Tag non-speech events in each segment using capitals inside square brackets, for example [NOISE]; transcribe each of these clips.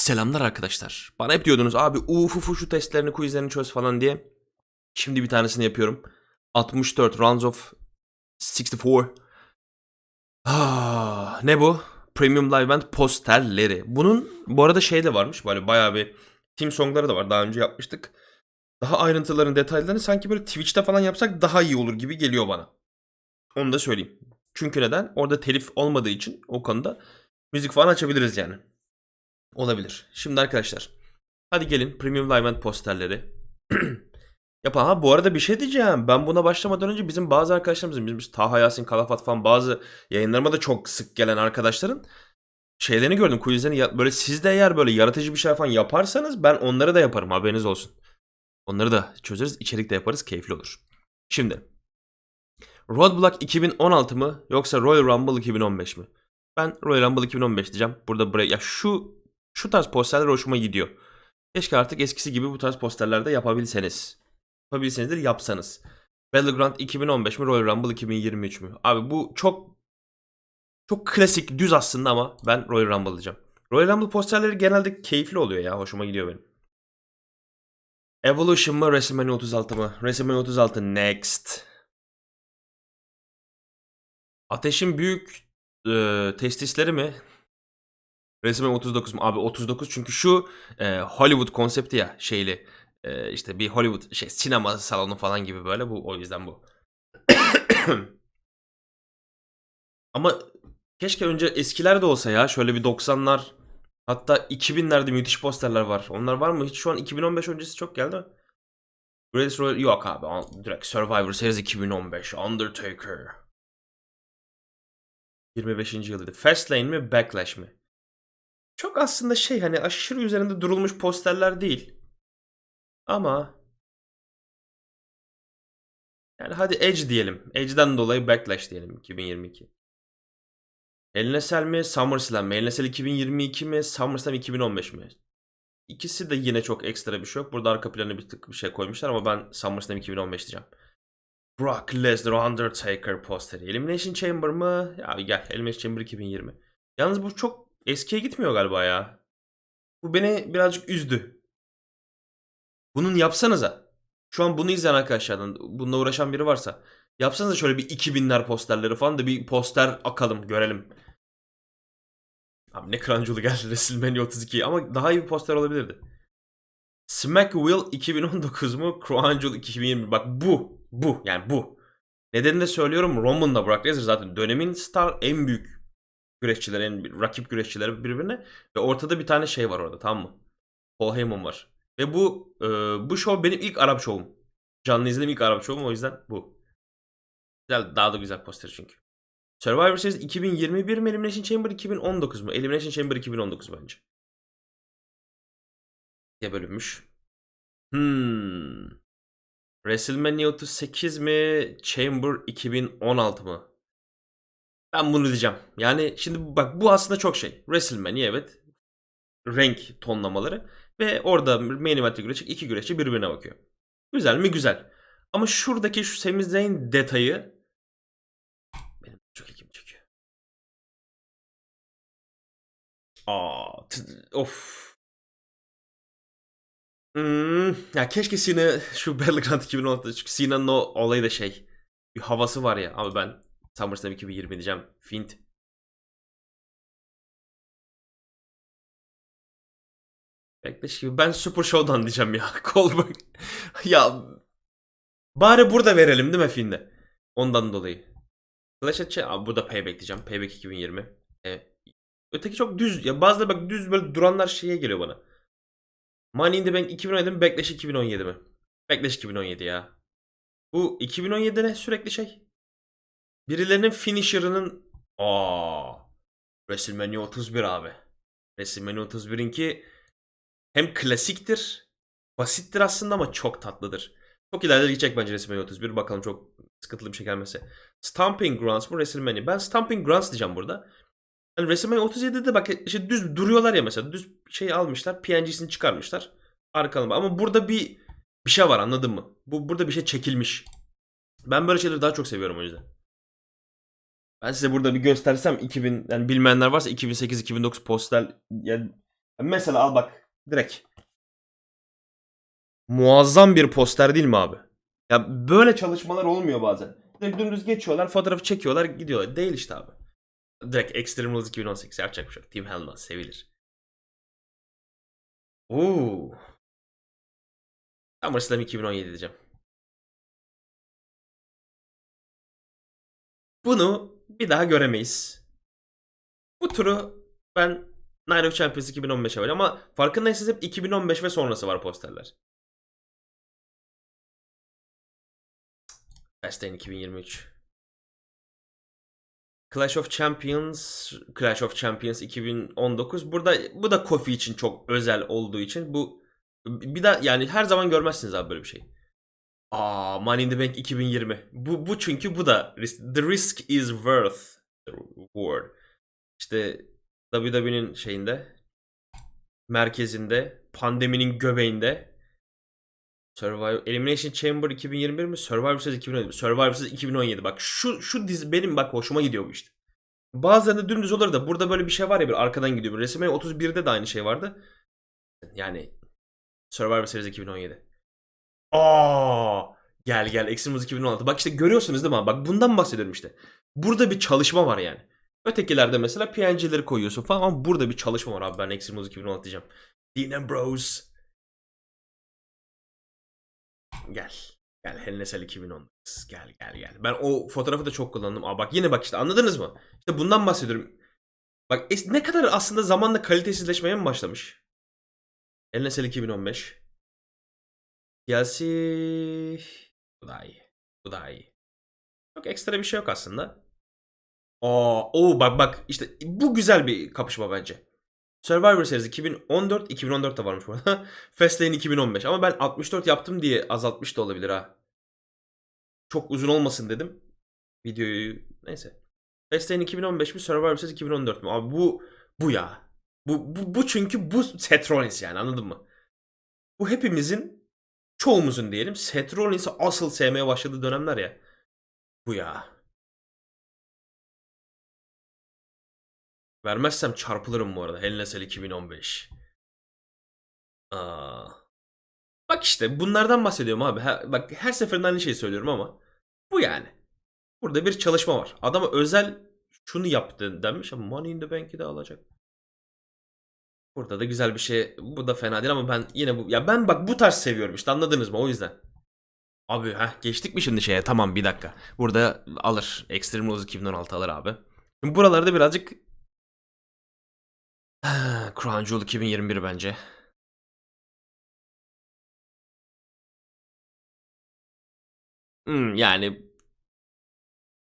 Selamlar arkadaşlar. Bana hep diyordunuz abi ufufu şu testlerini quizlerini çöz falan diye. Şimdi bir tanesini yapıyorum. 64 Rounds of 64. Ah, ne bu? Premium Live Band posterleri. Bunun bu arada şey de varmış. Böyle bayağı bir team songları da var. Daha önce yapmıştık. Daha ayrıntıların detaylarını sanki böyle Twitch'te falan yapsak daha iyi olur gibi geliyor bana. Onu da söyleyeyim. Çünkü neden? Orada telif olmadığı için o konuda müzik falan açabiliriz yani. Olabilir. Şimdi arkadaşlar. Hadi gelin Premium Live posterleri. [CLEARS THROAT] Yapalım. Ha bu arada bir şey diyeceğim. Ben buna başlamadan önce bizim bazı arkadaşlarımızın, bizim biz Taha Yasin, Kalafat falan bazı yayınlarıma da çok sık gelen arkadaşların şeylerini gördüm. Quizlerini böyle siz de eğer böyle yaratıcı bir şey falan yaparsanız ben onları da yaparım. Haberiniz olsun. Onları da çözeriz. içerik de yaparız. Keyifli olur. Şimdi. Roadblock 2016 mı yoksa Royal Rumble 2015 mi? Ben Royal Rumble 2015 diyeceğim. Burada buraya ya şu şu tarz posterler hoşuma gidiyor. Keşke artık eskisi gibi bu tarz posterler de yapabilseniz. Yapabilseniz de yapsanız. Battleground 2015 mi Royal Rumble 2023 mü? Abi bu çok çok klasik düz aslında ama ben Royal Rumble diyeceğim. Royal Rumble posterleri genelde keyifli oluyor ya. Hoşuma gidiyor benim. Evolution mı WrestleMania 36 mı? WrestleMania 36 next. Ateşin büyük e, testisleri mi? WrestleMania 39 mu? Abi 39 çünkü şu e, Hollywood konsepti ya şeyli. E, işte bir Hollywood şey sinema salonu falan gibi böyle bu o yüzden bu. [COUGHS] Ama keşke önce eskiler de olsa ya şöyle bir 90'lar hatta 2000'lerde müthiş posterler var. Onlar var mı? Hiç şu an 2015 öncesi çok geldi mi? Greatest Royal yok abi. Direkt Survivor Series 2015. Undertaker. 25. yılıydı. Fastlane mi Backlash mi? Çok aslında şey hani aşırı üzerinde durulmuş posterler değil. Ama yani hadi Edge diyelim. Edge'den dolayı Backlash diyelim 2022. Elnesel mi SummerSlam mi? Elnesel 2022 mi? SummerSlam 2015 mi? İkisi de yine çok ekstra bir şey yok. Burada arka planı bir tık bir şey koymuşlar ama ben SummerSlam 2015 diyeceğim. Brock Lesnar Undertaker posteri. Elimination Chamber mı? Ya gel Elimination Chamber 2020. Yalnız bu çok eskiye gitmiyor galiba ya. Bu beni birazcık üzdü. Bunun yapsanıza. Şu an bunu izleyen arkadaşlardan, bununla uğraşan biri varsa. Yapsanıza şöyle bir 2000'ler posterleri falan da bir poster akalım, görelim. Abi ne Crunchyroll'u geldi [LAUGHS] WrestleMania 32 ama daha iyi bir poster olabilirdi. Smackville 2019 mu? Crunchyroll 2020 Bak bu. Bu. Yani bu. Nedenini de söylüyorum. Roman'la Brock Lesnar zaten dönemin star en büyük güreşçiler, en rakip güreşçileri birbirine. Ve ortada bir tane şey var orada tamam mı? Paul Heyman var. Ve bu e, bu show benim ilk Arap şovum. Canlı izlediğim ilk Arap şovum o yüzden bu. Güzel, daha da güzel poster çünkü. Survivor Series 2021 mi Elimination Chamber 2019 mu? Elimination Chamber 2019 bence. diye bölünmüş. Hmm. WrestleMania 38 mi? Chamber 2016 mı? Ben bunu diyeceğim. Yani şimdi bak bu aslında çok şey. WrestleMania evet. Renk tonlamaları. Ve orada main event'e güreşecek iki güreşçi birbirine bakıyor. Güzel mi? Güzel. Ama şuradaki şu Sami Zayn detayı benim çok ilgimi çekiyor. Aa, of. Hmm, ya keşke Cena şu Battleground 2016'da çünkü Cena'nın o olayı da şey bir havası var ya ama ben SummerSlam 2020 diyeceğim. Fiend. Bekleş gibi. Ben Super Show'dan diyeceğim ya. [LAUGHS] Goldberg. ya bari burada verelim değil mi Fiend'e? Ondan dolayı. Clash at Abi burada Payback diyeceğim. Payback 2020. E, öteki çok düz. Ya bazıları bak düz böyle duranlar şeye geliyor bana. Money in the Bank 2017 mi? Backlash 2017 mi? Backlash 2017 ya. Bu 2017'de ne? Sürekli şey. Birilerinin finisher'ının Aa, WrestleMania 31 abi. WrestleMania 31'inki hem klasiktir, basittir aslında ama çok tatlıdır. Çok ileride gidecek bence WrestleMania 31. Bakalım çok sıkıntılı bir şey gelmese. Stamping Grounds mı WrestleMania? Ben Stamping Grounds diyeceğim burada. Yani WrestleMania 37'de bak işte düz duruyorlar ya mesela. Düz şey almışlar. PNG'sini çıkarmışlar. Arkalama. Ama burada bir bir şey var anladın mı? Bu burada bir şey çekilmiş. Ben böyle şeyleri daha çok seviyorum o yüzden. Ben size burada bir göstersem 2000 yani bilmeyenler varsa 2008-2009 poster yani Mesela al bak direkt. Muazzam bir poster değil mi abi? Ya böyle çalışmalar olmuyor bazen. Direkt dümdüz geçiyorlar, fotoğrafı çekiyorlar, gidiyorlar. Değil işte abi. Direkt Extreme Rules 2018 yapacak bir şey yok. Team Hellman sevilir. Oo. SummerSlam 2017 diyeceğim. Bunu bir daha göremeyiz. Bu turu ben Night of Champions 2015'e var ama farkındaysanız hep 2015 ve sonrası var posterler. Fastlane 2023. Clash of Champions, Clash of Champions 2019. Burada bu da Kofi için çok özel olduğu için bu bir daha yani her zaman görmezsiniz abi böyle bir şey. Aa, Money in the Bank 2020. Bu bu çünkü bu da the risk is worth the reward. İşte WWE'nin şeyinde merkezinde pandeminin göbeğinde Survivor Elimination Chamber 2021 mi? Survivor Series 2017 mi? Survivor Series 2017. Bak şu şu dizi benim bak hoşuma gidiyor bu işte. Bazılarında dümdüz olur da burada böyle bir şey var ya bir arkadan gidiyor. WrestleMania 31'de de aynı şey vardı. Yani Survivor Series 2017. Aa! Gel gel Extreme Rules 2016. Bak işte görüyorsunuz değil mi? Bak bundan bahsediyorum işte. Burada bir çalışma var yani. Ötekilerde mesela PNG'leri koyuyorsun falan ama burada bir çalışma var abi. Ben Extreme Rules 2016 diyeceğim. Dean Ambrose. Gel. Gel Hell 2019. Gel gel gel. Ben o fotoğrafı da çok kullandım. Aa bak yine bak işte anladınız mı? İşte bundan bahsediyorum. Bak ne kadar aslında zamanla kalitesizleşmeye mi başlamış? Hell 2015. DLC bu daha iyi. Bu daha iyi. Çok ekstra bir şey yok aslında. Aa, o bak bak işte bu güzel bir kapışma bence. Survivor Series 2014 2014 de varmış bu arada. [LAUGHS] Fastlane 2015 ama ben 64 yaptım diye azaltmış da olabilir ha. Çok uzun olmasın dedim. Videoyu neyse. Fastlane 2015 mi Survivor Series 2014 mü? Abi bu bu ya. Bu, bu, bu çünkü bu Seth Rollins yani anladın mı? Bu hepimizin çoğumuzun diyelim Seth Rollins'i asıl sevmeye başladığı dönemler ya. Bu ya. Vermezsem çarpılırım bu arada. Hell Cell 2015. Aa. Bak işte bunlardan bahsediyorum abi. Ha- bak her seferinde aynı şeyi söylüyorum ama bu yani. Burada bir çalışma var. Adama özel şunu yaptı denmiş ama Money in the Bank'i de alacak. Burada da güzel bir şey. Bu da fena değil ama ben yine bu ya ben bak bu tarz seviyorum işte anladınız mı o yüzden. Abi ha geçtik mi şimdi şeye? Tamam bir dakika. Burada alır. Extreme Rules 2016 alır abi. Şimdi buralarda birazcık [SIGHS] Crown Jewel 2021 bence. Hmm, yani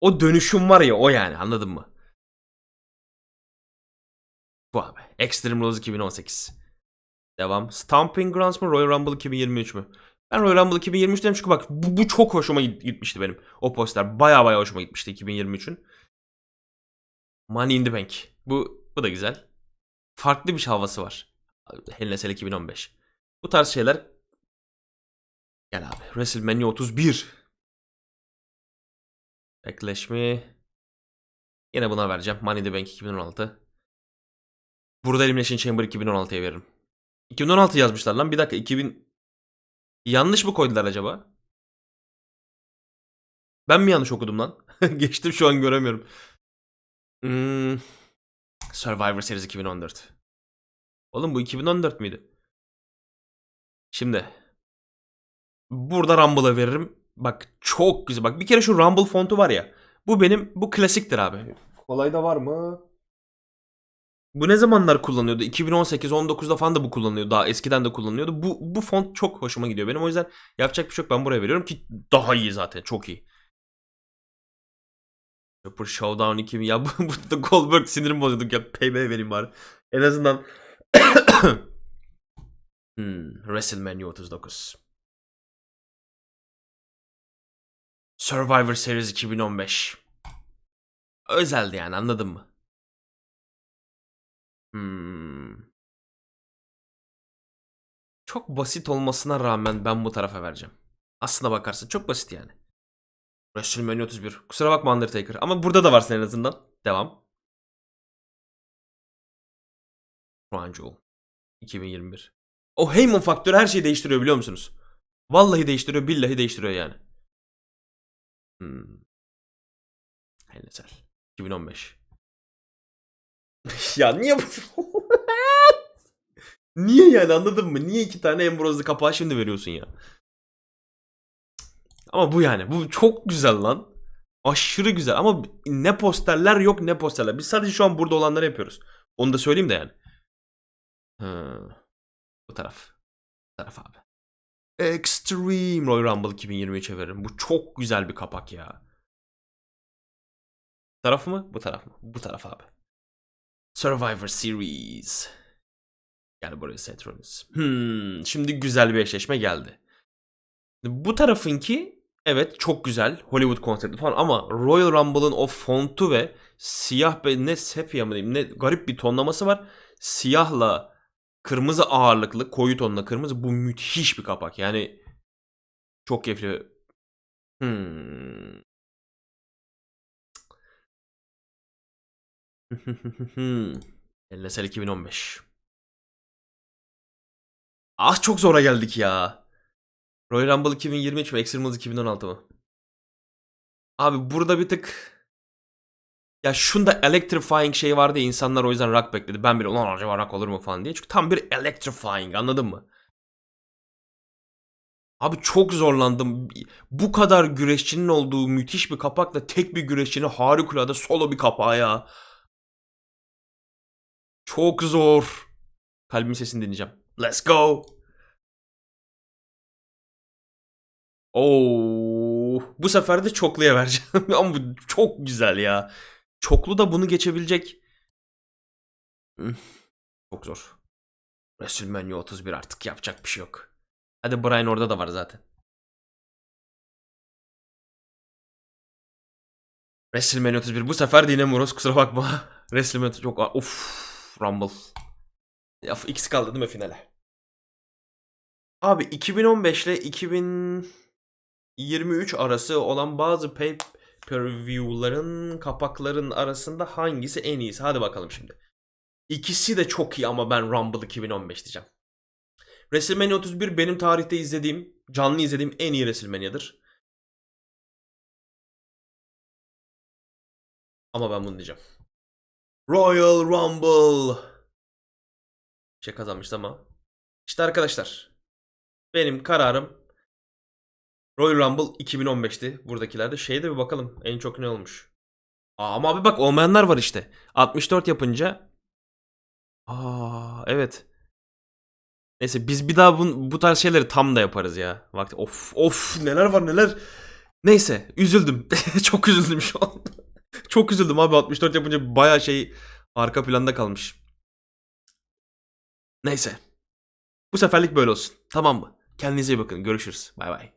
o dönüşüm var ya o yani anladın mı? Bu abi. Extreme Rules 2018. Devam. Stomping Grounds mı Royal Rumble 2023 mü? Ben Royal Rumble 2023 dedim çünkü bak bu, bu çok hoşuma git- gitmişti benim. O poster baya baya hoşuma gitmişti 2023'ün. Money in the Bank. Bu, bu da güzel. Farklı bir havası var. Hell in a Cell 2015. Bu tarz şeyler Gel abi. WrestleMania 31. Backlash mi? Yine buna vereceğim. Money in the Bank 2016. Burada Elimination Chamber 2016'ya veririm. 2016 yazmışlar lan. Bir dakika 2000 Yanlış mı koydular acaba? Ben mi yanlış okudum lan? [LAUGHS] Geçtim şu an göremiyorum. Hmm. Survivor Series 2014. Oğlum bu 2014 müydü? Şimdi. Burada Rumble'a veririm. Bak çok güzel. Bak bir kere şu Rumble fontu var ya. Bu benim bu klasiktir abi. Kolayda var mı? Bu ne zamanlar kullanıyordu? 2018-19'da falan da bu kullanılıyordu. Daha eskiden de kullanılıyordu. Bu, bu font çok hoşuma gidiyor benim. O yüzden yapacak bir şey yok. Ben buraya veriyorum ki daha iyi zaten. Çok iyi. Super Showdown 2000. Ya [LAUGHS] bu, bu da Goldberg sinirim bozuyorduk ya. PB vereyim bari. En azından [COUGHS] hmm, WrestleMania 39. Survivor Series 2015. Özeldi yani anladın mı? Hmm. Çok basit olmasına rağmen ben bu tarafa vereceğim. Aslına bakarsın çok basit yani. WrestleMania 31. Kusura bakma Undertaker. Ama burada da varsın en azından. Devam. Crown Jewel. 2021. O Heyman faktörü her şeyi değiştiriyor biliyor musunuz? Vallahi değiştiriyor, billahi değiştiriyor yani. Hmm. Helnesel. 2015. [LAUGHS] ya niye bu? [LAUGHS] niye yani anladın mı? Niye iki tane Ambrose'lu kapağı şimdi veriyorsun ya? Ama bu yani. Bu çok güzel lan. Aşırı güzel ama ne posterler yok ne posterler. Biz sadece şu an burada olanları yapıyoruz. Onu da söyleyeyim de yani. Hı. Bu taraf. Bu taraf abi. Extreme Royal Rumble 2023'e veririm. Bu çok güzel bir kapak ya. Taraf mı? Bu taraf mı? Bu taraf abi. Survivor Series. Gel buraya Rollins. Hmm, şimdi güzel bir eşleşme geldi. Bu tarafınki evet çok güzel. Hollywood konseptli falan ama Royal Rumble'ın o fontu ve siyah ve ne sepya mı diyeyim ne garip bir tonlaması var. Siyahla kırmızı ağırlıklı koyu tonla kırmızı bu müthiş bir kapak. Yani çok keyifli. Hmm. [LAUGHS] LSL 2015. Ah çok zora geldik ya. Royal Rumble 2023 mi? Extreme Rules 2016 mı? Abi burada bir tık... Ya şunda electrifying şey vardı ya insanlar o yüzden rock bekledi. Ben bile ulan acaba rock olur mu falan diye. Çünkü tam bir electrifying anladın mı? Abi çok zorlandım. Bu kadar güreşçinin olduğu müthiş bir kapakla tek bir güreşçinin harikulade solo bir kapağı ya. Çok zor. Kalbimin sesini dinleyeceğim. Let's go. Oo, bu sefer de çokluya vereceğim. [LAUGHS] Ama bu çok güzel ya. Çoklu da bunu geçebilecek. Hmm, Çok zor. WrestleMania 31 artık yapacak bir şey yok. Hadi Brian orada da var zaten. WrestleMania 31 bu sefer Muros kusura bakma. [LAUGHS] WrestleMania çok of Rumble. Ya X kaldı değil mi finale? Abi 2015 ile 2023 arası olan bazı pay per view'ların kapakların arasında hangisi en iyisi? Hadi bakalım şimdi. İkisi de çok iyi ama ben Rumble 2015 diyeceğim. WrestleMania 31 benim tarihte izlediğim, canlı izlediğim en iyi WrestleMania'dır. Ama ben bunu diyeceğim. Royal Rumble. Şey kazanmıştı ama. İşte arkadaşlar. Benim kararım Royal Rumble 2015'ti buradakilerde. Şeyde bir bakalım en çok ne olmuş. Aa, ama abi bak olmayanlar var işte. 64 yapınca. Aa evet. Neyse biz bir daha bu, bu tarz şeyleri tam da yaparız ya. Vakti of of neler var neler. Neyse üzüldüm. [LAUGHS] Çok üzüldüm şu an. [LAUGHS] Çok üzüldüm abi 64 yapınca baya şey arka planda kalmış. Neyse. Bu seferlik böyle olsun. Tamam mı? Kendinize iyi bakın. Görüşürüz. Bay bay.